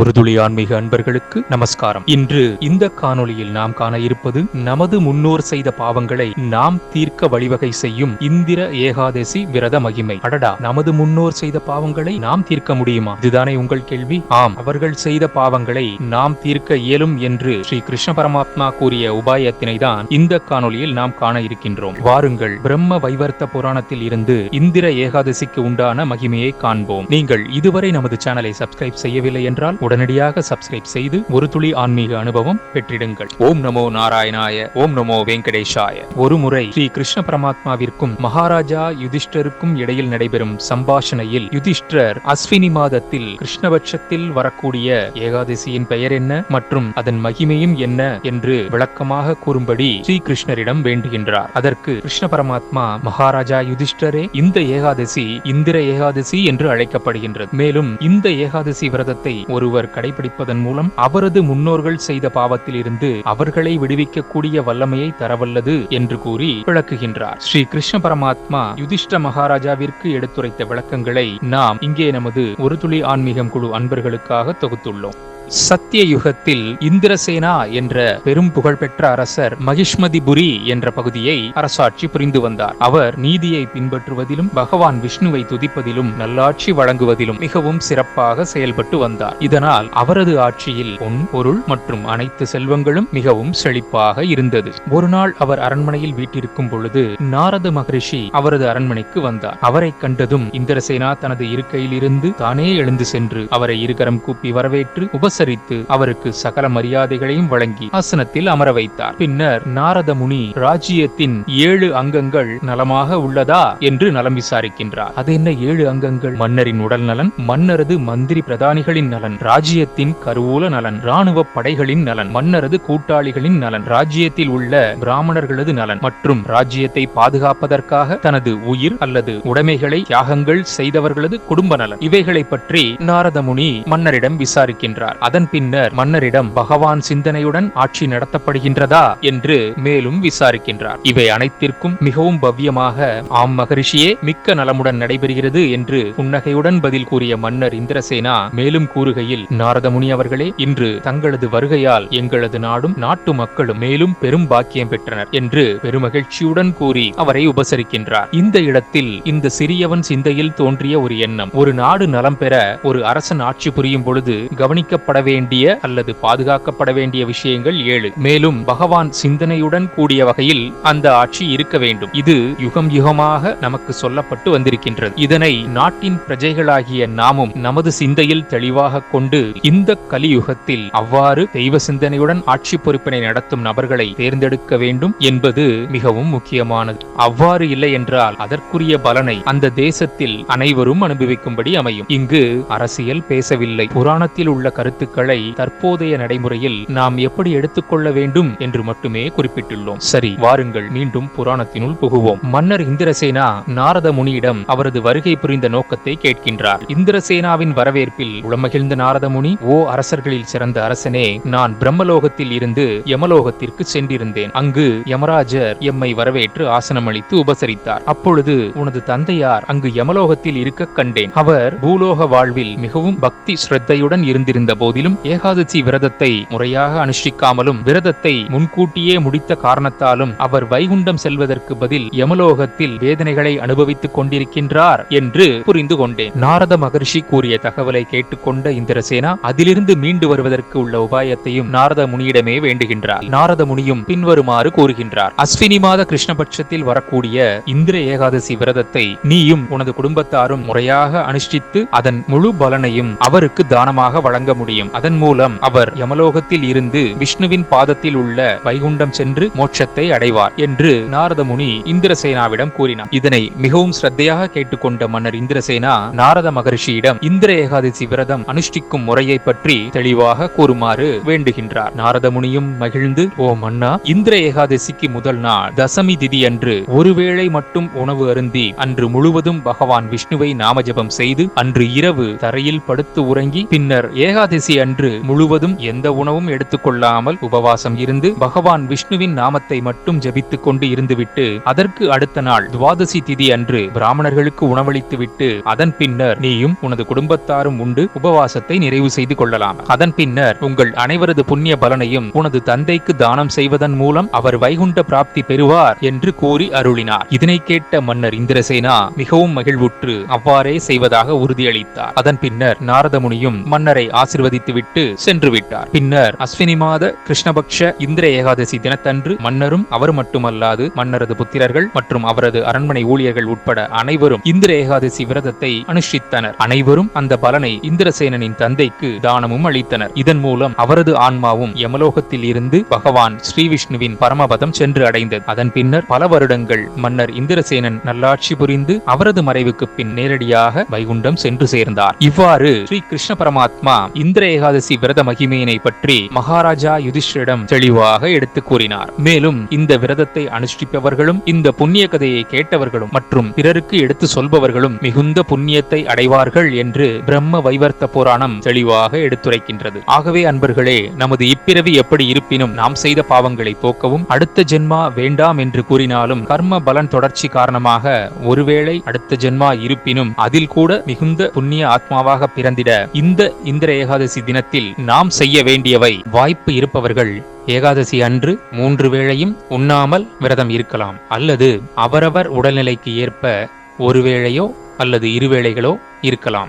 ஒரு துளி ஆன்மீக அன்பர்களுக்கு நமஸ்காரம். இன்று இந்த காணொளியில் நாம் காண இருப்பது நமது முன்னோர் செய்த பாவங்களை நாம் தீர்க்க வழிவகை செய்யும் இந்திர ஏகாதசி விரத மகிமை. அடடா நமது முன்னோர் செய்த பாவங்களை நாம் தீர்க்க முடியுமா? இதுதானே உங்கள் கேள்வி? ஆம் அவர்கள் செய்த பாவங்களை நாம் தீர்க்க இயலும் என்று ஸ்ரீ கிருஷ்ண பரமாத்மா கூறிய உபாயத்தினை தான் இந்த காணொளியில் நாம் காண இருக்கின்றோம். வாருங்கள் பிரம்ம வைவர்த்த புராணத்தில் இருந்து இந்திர ஏகாதசிக்கு உண்டான மகிமையை காண்போம். நீங்கள் இதுவரை நமது சேனலை சப்ஸ்கிரைப் செய்யவில்லை என்றால் உடனடியாக சப்ஸ்கிரைப் செய்து ஒரு துளி ஆன்மீக அனுபவம் பெற்றிடுங்கள். ஓம் நமோ நாராயணாய ஓம் நமோ வெங்கடேஷாய. ஒரு முறை ஸ்ரீ கிருஷ்ண பரமாத்மாவிற்கும் மகாராஜா யுதிஷ்டருக்கும் இடையில் நடைபெறும் சம்பாஷணையில் யுதிஷ்டர் அஸ்வினி மாதத்தில் கிருஷ்ணபட்சத்தில் வரக்கூடிய ஏகாதசியின் பெயர் என்ன மற்றும் அதன் மகிமையும் என்ன என்று விளக்கமாக கூறும்படி ஸ்ரீ கிருஷ்ணரிடம் வேண்டுகின்றார். அதற்கு கிருஷ்ண பரமாத்மா மகாராஜா யுதிஷ்டரே இந்த ஏகாதசி இந்திர ஏகாதசி என்று அழைக்கப்படுகின்றது. மேலும் இந்த ஏகாதசி விரதத்தை ஒருவர் கடைபிடிப்பதன் மூலம் அவரது முன்னோர்கள் செய்த பாவத்தில் இருந்து அவர்களை விடுவிக்கக்கூடிய வல்லமையை தரவல்லது என்று கூறி விளக்குகின்றார். ஸ்ரீ கிருஷ்ண பரமாத்மா யுதிஷ்ட மகாராஜாவிற்கு எடுத்துரைத்த விளக்கங்களை நாம் இங்கே நமது ஒரு துளி ஆன்மீகம் குழு அன்பர்களுக்காக தொகுத்துள்ளோம். சத்திய யுகத்தில் இந்திரசேனா என்ற பெரும் புகழ்பெற்ற அரசர் மகிஷ்மதிபுரி என்ற பகுதியை அரசாட்சி புரிந்து வந்தார். அவர் நீதியை பின்பற்றுவதிலும் பகவான் விஷ்ணுவை துதிப்பதிலும் நல்லாட்சி வழங்குவதிலும் மிகவும் சிறப்பாக செயல்பட்டு வந்தார். இதனால் அவரது ஆட்சியில் பொன் பொருள் மற்றும் அனைத்து செல்வங்களும் மிகவும் செழிப்பாக இருந்தது. ஒரு நாள் அவர் அரண்மனையில் வீட்டிருக்கும் பொழுது நாரத மகரிஷி அவரது அரண்மனைக்கு வந்தார். அவரை கண்டதும் இந்திரசேனா தனது இருக்கையில் இருந்து தானே எழுந்து சென்று அவரை இருகரம் கூப்பி வரவேற்று உபசரித்து அவருக்கு சகல மரியாதைகளையும் வழங்கி ஆசனத்தில் அமர வைத்தார். பின்னர் நாரத முனி ராஜ்யத்தின் ஏழு அங்கங்கள் நலமாக உள்ளதா என்று நலம் விசாரிக்கின்றார். அது என்ன ஏழு அங்கங்கள்? மன்னரின் உடல் நலன் மன்னரது மந்திரி பிரதானிகளின் நலன் ராஜ்யத்தின் கருவூல நலன் ராணுவ படைகளின் நலன் மன்னரது கூட்டாளிகளின் நலன் ராஜ்யத்தில் உள்ள பிராமணர்களது நலன் மற்றும் ராஜ்யத்தை பாதுகாப்பதற்காக தனது உயிர் அல்லது உடைமைகளை தியாகங்கள் செய்தவர்களது குடும்ப நலன். இவைகளை பற்றி நாரத முனி மன்னரிடம் விசாரிக்கின்றார். அதன் பின்னர் மன்னரிடம் பகவான் சிந்தனையுடன் ஆட்சி நடத்தப்படுகின்றதா என்று மேலும் விசாரிக்கின்றார். இவை அனைத்திற்கும் மிகவும் பவ்யமாக ஆம் மகரிஷியே மிக்க நலமுடன் நடைபெறுகிறது என்று புன்னகையுடன் பதில் கூறிய மன்னர் இந்திரசேனா மேலும் கூறுகையில் நாரதமுனி அவர்களே இன்று தங்களது வருகையால் எங்களது நாடும் நாட்டு மக்களும் மேலும் பெரும் பாக்கியம் பெற்றனர் என்று பெருமகிழ்ச்சியுடன் கூறி அவரை உபசரிக்கின்றார். இந்த இடத்தில் இந்த சிறியவன் சிந்தையில் தோன்றிய ஒரு எண்ணம் ஒரு நாடு நலம் பெற ஒரு அரசன் ஆட்சி புரியும் பொழுது கவனிக்கப்பட வேண்டிய அல்லது பாதுகாக்கப்பட வேண்டிய விஷயங்கள் ஏழு. மேலும் பகவான் சிந்தனையுடன் கூடிய வகையில் அந்த ஆட்சி இருக்க வேண்டும். இது யுகம் யுகமாக நமக்கு சொல்லப்பட்டு வந்திருக்கின்றது. இதனை நாட்டின் பிரஜைகளாகிய நாமும் நமது சிந்தையில் தெளிவாக கொண்டு இந்த கலியுகத்தில் அவ்வாறு தெய்வ சிந்தனையுடன் ஆட்சி பொறுப்பினை நடத்தும் நபர்களை தேர்ந்தெடுக்க வேண்டும் என்பது மிகவும் முக்கியமானது. அவ்வாறு இல்லை என்றால் அதற்குரிய பலனை அந்த தேசத்தில் அனைவரும் அனுபவிக்கும்படி அமையும். இங்கு அரசியல் பேசவில்லை. புராணத்தில் உள்ள கருத்து கருத்துக்களை தற்போதைய நடைமுறையில் நாம் எப்படி எடுத்துக்கொள்ள வேண்டும் என்று மட்டுமே குறிப்பிட்டுள்ளோம். சரி வாருங்கள் மீண்டும் புராணத்தினுள் புகுவோம். மன்னர் இந்திரசேனா நாரத முனியிடம் அவரது வருகை புரிந்த நோக்கத்தை கேட்கின்றார். இந்திரசேனாவின் வரவேற்பில் உளமகிழ்ந்த நாரத முனி ஓ அரசர்களில் சிறந்த அரசனே நான் பிரம்மலோகத்தில் இருந்து யமலோகத்திற்கு சென்றிருந்தேன். அங்கு யமராஜர் எம்மை வரவேற்று ஆசனம் அளித்து உபசரித்தார். அப்பொழுது உனது தந்தையார் அங்கு யமலோகத்தில் இருக்க கண்டேன். அவர் பூலோக வாழ்வில் மிகவும் பக்தி ஸ்ரத்தையுடன் இருந்திருந்த போதிலும் ஏகாதசி விரதத்தை முறையாக அனுஷ்டிக்காமலும் விரதத்தை முன்கூட்டியே முடித்த காரணத்தாலும் அவர் வைகுண்டம் செல்வதற்கு பதில் யமலோகத்தில் வேதனைகளை அனுபவித்துக் கொண்டிருக்கின்றார் என்று புரிந்து கொண்டேன். நாரத மகர்ஷி கூறிய தகவலை கேட்டுக்கொண்ட இந்திரசேனா அதிலிருந்து மீண்டு வருவதற்கு உள்ள உபாயத்தையும் நாரத முனியிடமே வேண்டுகின்றார். நாரத முனியும் பின்வருமாறு கூறுகின்றார். அஸ்வினி மாத கிருஷ்ணபட்சத்தில் வரக்கூடிய இந்திர ஏகாதசி விரதத்தை நீயும் உனது குடும்பத்தாரும் முறையாக அனுஷ்டித்து அதன் முழு பலனையும் அவருக்கு தானமாக வழங்க முடியும். அதன் மூலம் அவர் யமலோகத்தில் இருந்து விஷ்ணுவின் பாதத்தில் உள்ள வைகுண்டம் சென்று மோட்சத்தை அடைவார் என்று நாரத முனி இந்திரசேனாவிடம் கூறினார். இதனை மிகவும் ஸ்ரத்தையாக கேட்டுக்கொண்ட மன்னர் இந்திரசேனா நாரத மகரிஷியிடம் இந்திர ஏகாதசி விரதம் அனுஷ்டிக்கும் முறையை பற்றி தெளிவாக கூறுமாறு வேண்டுகின்றார். நாரத முனியும் மகிழ்ந்து ஓ மன்னா இந்திர ஏகாதசிக்கு முதல் நாள் தசமி திதி அன்று ஒருவேளை மட்டும் உணவு அருந்தி அன்று முழுவதும் பகவான் விஷ்ணுவை நாமஜபம் செய்து அன்று இரவு தரையில் படுத்து உறங்கி பின்னர் ஏகாதசி ஏகாதசி அன்று முழுவதும் எந்த உணவும் எடுத்துக்கொள்ளாமல் உபவாசம் இருந்து பகவான் விஷ்ணுவின் நாமத்தை மட்டும் ஜபித்துக் கொண்டு இருந்துவிட்டு அதற்கு அடுத்த நாள் துவாதசி திதி அன்று பிராமணர்களுக்கு உணவளித்துவிட்டு அதன் பின்னர் நீயும் உனது குடும்பத்தாரும் உண்டு உபவாசத்தை நிறைவு செய்து கொள்ளலாம். அதன் பின்னர் உங்கள் அனைவரது புண்ணிய பலனையும் உனது தந்தைக்கு தானம் செய்வதன் மூலம் அவர் வைகுண்ட பிராப்தி பெறுவார் என்று கூறி அருளினார். இதனை கேட்ட மன்னர் இந்திரசேனா மிகவும் மகிழ்வுற்று அவ்வாறே செய்வதாக உறுதியளித்தார். அதன் பின்னர் நாரதமுனியும் மன்னரை ஆசிர்வதி சாதித்துவிட்டு சென்று விட்டார் பின்னர் அஸ்வினி மாத கிருஷ்ணபக்ஷ இந்திர ஏகாதசி தினத்தன்று மன்னரும் அவர் மட்டுமல்லாது மன்னரது புத்திரர்கள் மற்றும் அவரது அரண்மனை ஊழியர்கள் உட்பட அனைவரும் இந்திர ஏகாதசி விரதத்தை அனுஷ்டித்தனர். அனைவரும் அந்த பலனை இந்திரசேனனின் தந்தைக்கு தானமும் அளித்தனர். இதன் மூலம் அவரது ஆன்மாவும் யமலோகத்தில் இருந்து பகவான் ஸ்ரீவிஷ்ணுவின் பரமபதம் சென்று அடைந்தது. அதன் பின்னர் பல வருடங்கள் மன்னர் இந்திரசேனன் நல்லாட்சி புரிந்து அவரது மறைவுக்கு பின் நேரடியாக வைகுண்டம் சென்று சேர்ந்தார். இவ்வாறு ஸ்ரீ கிருஷ்ண பரமாத்மா இந்திர ஏகாதசி விரத மகிமையினை பற்றி மகாராஜா யுதிஷ்டரிடம் தெளிவாக எடுத்து கூறினார். மேலும் இந்த விரதத்தை அனுஷ்டிப்பவர்களும் இந்த புண்ணிய கதையை கேட்டவர்களும் மற்றும் பிறருக்கு எடுத்து சொல்பவர்களும் மிகுந்த புண்ணியத்தை அடைவார்கள் என்று பிரம்ம வைவர்த்த புராணம் தெளிவாக எடுத்துரைக்கின்றது. ஆகவே அன்பர்களே நமது இப்பிறவி எப்படி இருப்பினும் நாம் செய்த பாவங்களை போக்கவும் அடுத்த ஜென்மா வேண்டாம் என்று கூறினாலும் கர்ம பலன் தொடர்ச்சி காரணமாக ஒருவேளை அடுத்த ஜென்மா இருப்பினும் அதில் கூட மிகுந்த புண்ணிய ஆத்மாவாக பிறந்திட இந்த இந்திர ஏகாதசி தினத்தில் நாம் செய்ய வேண்டியவை. வாய்ப்பு இருப்பவர்கள் ஏகாதசி அன்று மூன்று வேளையும் உண்ணாமல் விரதம் இருக்கலாம். அல்லது அவரவர் உடல்நிலைக்கு ஏற்ப ஒரு வேளையோ அல்லது இருவேளைகளோ இருக்கலாம்.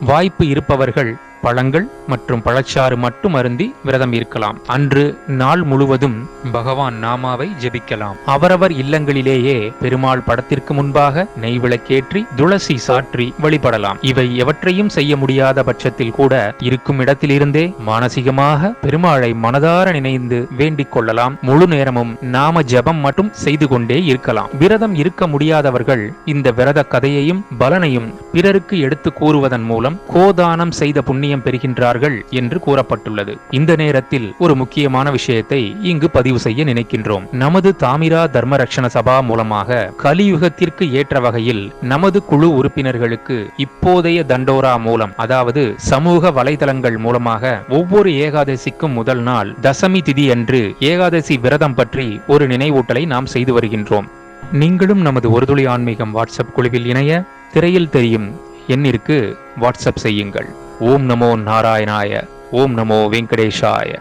வாய்ப்பு இருப்பவர்கள் பழங்கள் மற்றும் பழச்சாறு மட்டும் அருந்தி விரதம் இருக்கலாம். அன்று நாள் முழுவதும் பகவான் நாமாவை ஜெபிக்கலாம். அவரவர் இல்லங்களிலேயே பெருமாள் படத்திற்கு முன்பாக நெய் விளக்கேற்றி துளசி சாற்றி வழிபடலாம். இவை எவற்றையும் செய்ய முடியாத பட்சத்தில் கூட இருக்கும் இடத்திலிருந்தே மானசீகமாக பெருமாளை மனதார நினைந்து வேண்டிக் கொள்ளலாம். முழு நேரமும் நாம ஜெபம் மட்டும் செய்து கொண்டே இருக்கலாம். விரதம் இருக்க முடியாதவர்கள் இந்த விரத கதையையும் பலனையும் பிறருக்கு எடுத்து கூறுவதன் மூலம் கோதானம் செய்த புண்ணியம் பெறுகின்றார்கள் என்று கூறப்பட்டுள்ளது. இந்த நேரத்தில் ஒரு முக்கியமான விஷயத்தை இங்கு பதிவு செய்ய நினைக்கின்றோம். நமது தாமிரா தர்ம ரட்சண சபா மூலமாக கலியுகத்திற்கு ஏற்ற வகையில் நமது குழு உறுப்பினர்களுக்கு இப்போதைய தண்டோரா மூலம் அதாவது சமூக வலைதளங்கள் மூலமாக ஒவ்வொரு ஏகாதசிக்கும் முதல் நாள் தசமி திதி அன்று ஏகாதசி விரதம் பற்றி ஒரு நினைவூட்டலை நாம் செய்து வருகின்றோம். நீங்களும் நமது ஒருதுளி ஆன்மீகம் வாட்ஸ்அப் குழுவில் இணைய திரையில் தெரியும். எண்ணிற்கு வாட்ஸ்அப் செய்யுங்கள். ஓம் நமோ நாராயணாய ஓம் நமோ வெங்கடேஷாய.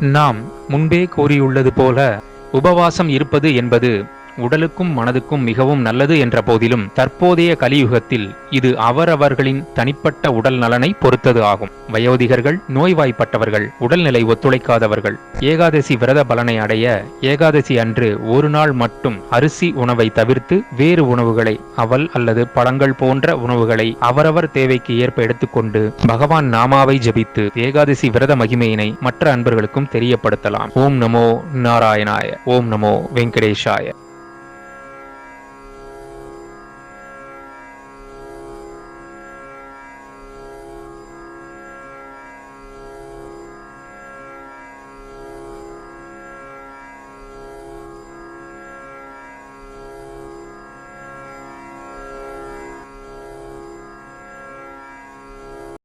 நாம் முன்பே கூறியுள்ளது போல உபவாசம் இருப்பது என்பது உடலுக்கும் மனதுக்கும் மிகவும் நல்லது என்ற போதிலும் தற்போதைய கலியுகத்தில் இது அவரவர்களின் தனிப்பட்ட உடல் நலனை பொறுத்தது ஆகும். வயோதிகர்கள் நோய்வாய்ப்பட்டவர்கள் உடல்நிலை ஒத்துழைக்காதவர்கள் ஏகாதசி விரத பலனை அடைய ஏகாதசி அன்று ஒரு நாள் மட்டும் அரிசி உணவை தவிர்த்து வேறு உணவுகளை அவல் அல்லது பழங்கள் போன்ற உணவுகளை அவரவர் தேவைக்கு ஏற்ப எடுத்துக்கொண்டு பகவான் நாமாவை ஜபித்து ஏகாதசி விரத மகிமையினை மற்ற அன்பர்களுக்கும் தெரியப்படுத்தலாம். ஓம் நமோ நாராயணாய ஓம் நமோ வெங்கடேஷாய.